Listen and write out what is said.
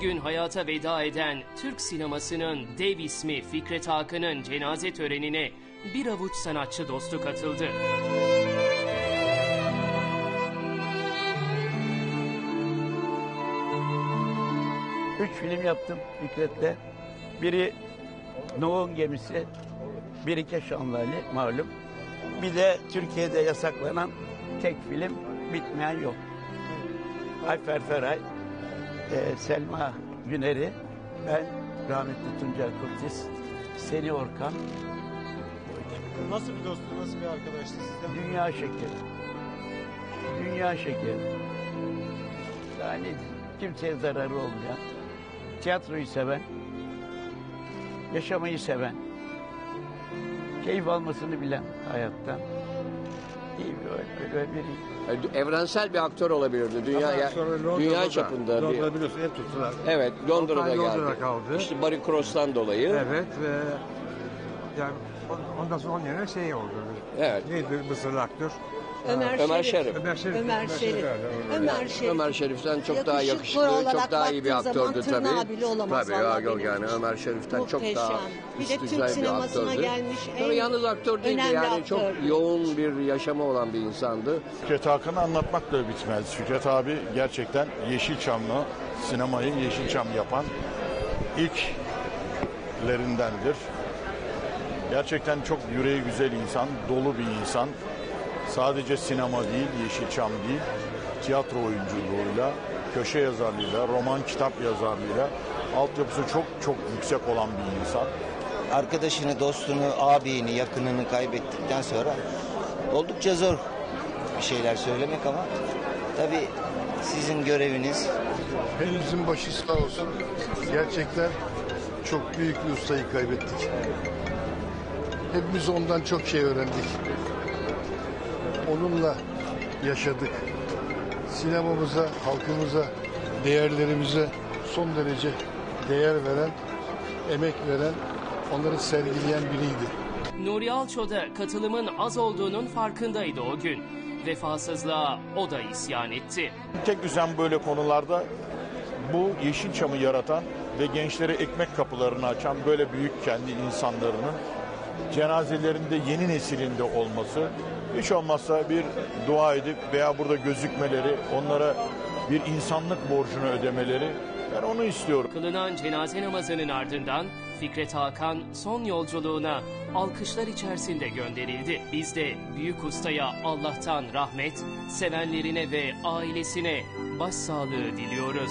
Gün hayata veda eden Türk sinemasının dev ismi Fikret Hakan'ın cenaze törenine bir avuç sanatçı dostu katıldı. Üç film yaptım Fikret'le. Biri Nohun Gemisi, biri Keşanlı malum. Bir de Türkiye'de yasaklanan tek film Bitmeyen Yol. Ayfer Feray, e, Selma Güner'i, ben rahmetli Tuncel Kurtiz, Seni Orkan, Nasıl bir dosttu, nasıl bir arkadaştı sizden? Dünya Şekeri. Dünya Şekeri. Yani kimseye zararı olmayan, tiyatroyu seven, yaşamayı seven, keyif almasını bilen hayattan. Öyle, öyle biri. Evrensel bir aktör olabilirdi. Dünya, ya- dünya çapında bir. Londra'da biliyorsun hep tuttular. Evet, Londra'da ay geldi. Londra'da kaldı. İşte Barry Cross'tan dolayı. Evet ve yani on- ondan sonra onun yerine şey oldu. Evet. Neydi Mısırlı aktör? Ömer, Ömer Şerif. Şerif. Ömer Şerif. Ömer Şerif. Ömer Şerif. Ömer Şerif'ten çok daha Yakışıklı çok daha iyi bir aktördü tırnağı tabii. bile olamaz tabii ya, yok yani. Ömer Şerif'ten çok daha. Bir de Türk sinemasına aktördü. gelmiş en Tabii yalnız aktör değildi yani çok yoğun bir yaşamı olan bir insandı. Fikret Hakan'ı anlatmakla bitmez. Fikret abi gerçekten Yeşilçam'la sinemayı Yeşilçam yapan ilklerindendir. Gerçekten çok yüreği güzel insan, dolu bir insan. Sadece sinema değil, Yeşilçam değil, tiyatro oyunculuğuyla, köşe yazarlığıyla, roman kitap yazarlığıyla altyapısı çok çok yüksek olan bir insan. arkadaşını, dostunu, abini, yakınını kaybettikten sonra oldukça zor bir şeyler söylemek ama tabii sizin göreviniz Hepimizin başı sağ olsun. Gerçekten çok büyük bir ustayı kaybettik. Hepimiz ondan çok şey öğrendik. Onunla yaşadık. Sinemamıza, halkımıza, değerlerimize son derece değer veren, emek veren, onları sergileyen biriydi. Nuri Alço da katılımın az olduğunun farkındaydı o gün. Vefasızlığa o da isyan etti. Tek düzen böyle konularda bu Yeşilçam'ı yaratan ve gençlere ekmek kapılarını açan böyle büyük kendi insanlarının cenazelerinde yeni nesilinde olması hiç olmazsa bir dua edip veya burada gözükmeleri onlara bir insanlık borcunu ödemeleri ben onu istiyorum. Kılınan cenaze namazının ardından Fikret Hakan son yolculuğuna alkışlar içerisinde gönderildi. Biz de büyük ustaya Allah'tan rahmet, sevenlerine ve ailesine başsağlığı diliyoruz.